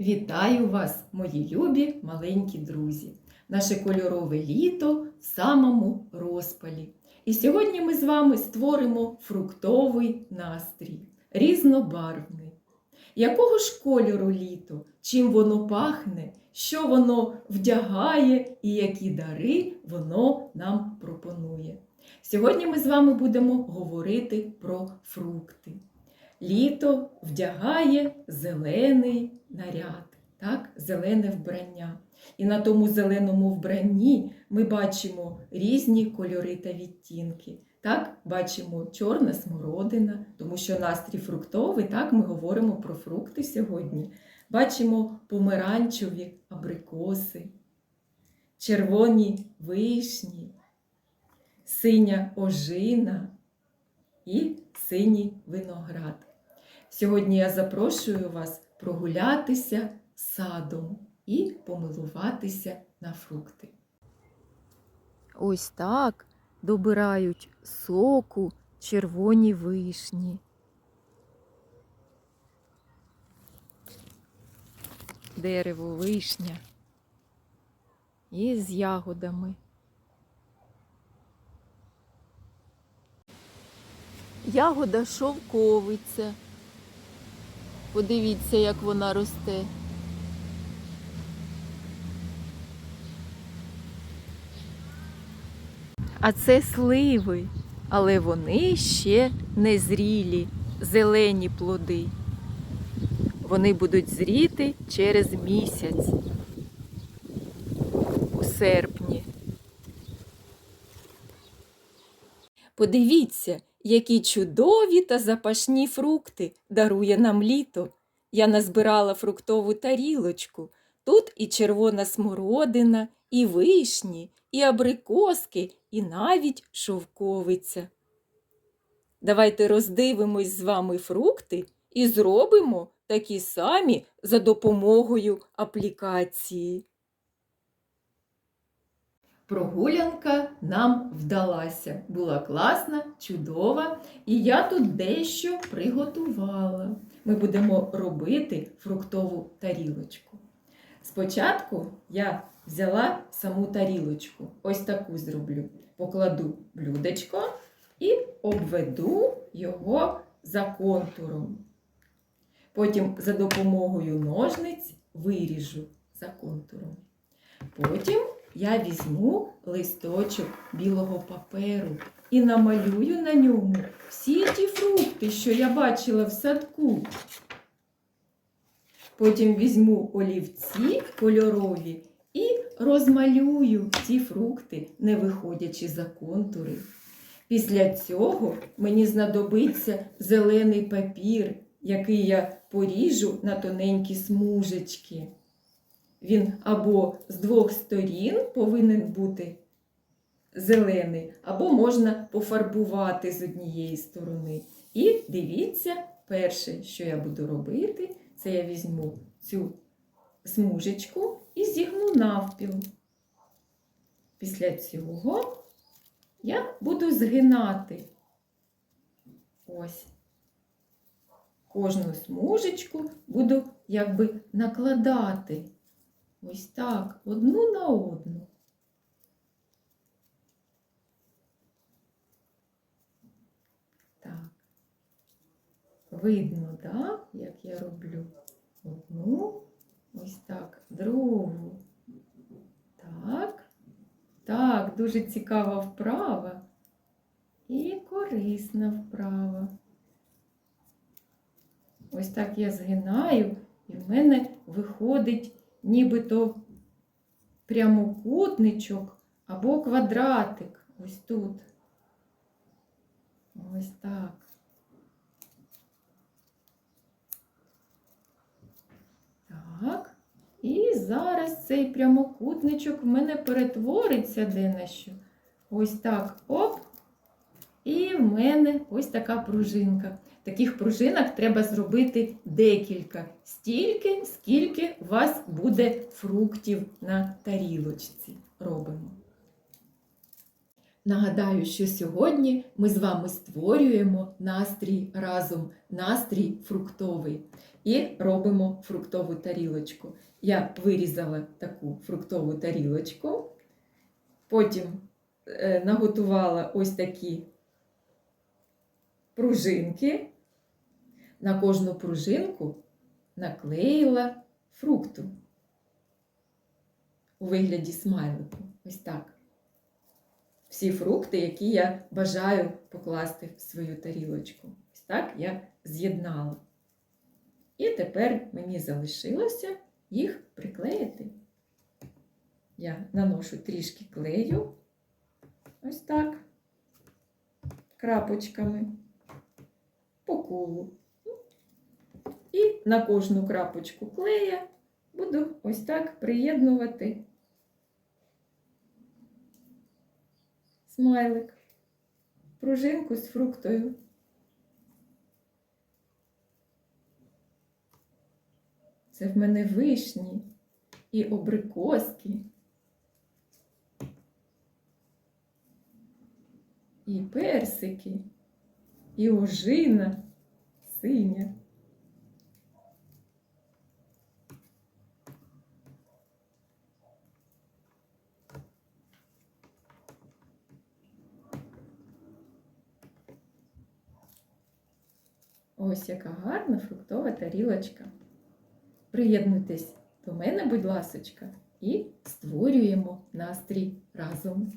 Вітаю вас, мої любі маленькі друзі! Наше кольорове літо в самому розпалі. І сьогодні ми з вами створимо фруктовий настрій, різнобарвний. Якого ж кольору літо? Чим воно пахне, що воно вдягає і які дари воно нам пропонує? Сьогодні ми з вами будемо говорити про фрукти. Літо вдягає зелений наряд, так? зелене вбрання. І на тому зеленому вбранні ми бачимо різні кольори та відтінки. Так, бачимо чорна смородина, тому що настрій фруктовий, так, ми говоримо про фрукти сьогодні. Бачимо помаранчеві абрикоси, червоні вишні, синя ожина і синій виноград. Сьогодні я запрошую вас прогулятися садом і помилуватися на фрукти. Ось так добирають соку червоні вишні. Дерево вишня і з ягодами. Ягода шовковиця. Подивіться, як вона росте. А це сливи, але вони ще не зрілі, зелені плоди. Вони будуть зріти через місяць у серпні. Подивіться, які чудові та запашні фрукти дарує нам літо. Я назбирала фруктову тарілочку. Тут і червона смородина, і вишні, і абрикоски, і навіть шовковиця. Давайте роздивимось з вами фрукти і зробимо такі самі за допомогою аплікації. Прогулянка нам вдалася. Була класна, чудова, і я тут дещо приготувала. Ми будемо робити фруктову тарілочку. Спочатку я взяла саму тарілочку, ось таку зроблю. Покладу блюдечко і обведу його за контуром. Потім за допомогою ножниць виріжу за контуром. Потім я візьму листочок білого паперу і намалюю на ньому всі ті фрукти, що я бачила в садку. Потім візьму олівці кольорові і розмалюю ці фрукти, не виходячи за контури. Після цього мені знадобиться зелений папір, який я поріжу на тоненькі смужечки. Він або з двох сторін повинен бути зелений, або можна пофарбувати з однієї сторони. І дивіться, перше, що я буду робити, це я візьму цю смужечку і зігну навпіл. Після цього я буду згинати ось кожну смужечку буду якби накладати. Ось так, одну на одну. Так. Видно, так, як я роблю одну, ось так, другу. Так. Так, дуже цікава вправа і корисна вправа. Ось так я згинаю, і в мене виходить нібито прямокутничок або квадратик. Ось тут. Ось так. Так. І зараз цей прямокутничок в мене перетвориться де на що. Ось так. Оп. І в мене ось така пружинка. Таких пружинок треба зробити декілька, стільки, скільки у вас буде фруктів на тарілочці. Робимо. Нагадаю, що сьогодні ми з вами створюємо настрій разом, настрій фруктовий. І робимо фруктову тарілочку. Я вирізала таку фруктову тарілочку, потім е, наготувала ось такі пружинки. На кожну пружинку наклеїла фрукту у вигляді смайлику. Ось так. Всі фрукти, які я бажаю покласти в свою тарілочку. Ось так я з'єднала. І тепер мені залишилося їх приклеїти. Я наношу трішки клею, ось так, крапочками по колу. На кожну крапочку клея буду ось так приєднувати смайлик, пружинку з фруктою. Це в мене вишні і обрикоски, і персики, і ожина синя. Ось яка гарна фруктова тарілочка. Приєднуйтесь до мене, будь ласочка, і створюємо настрій разом.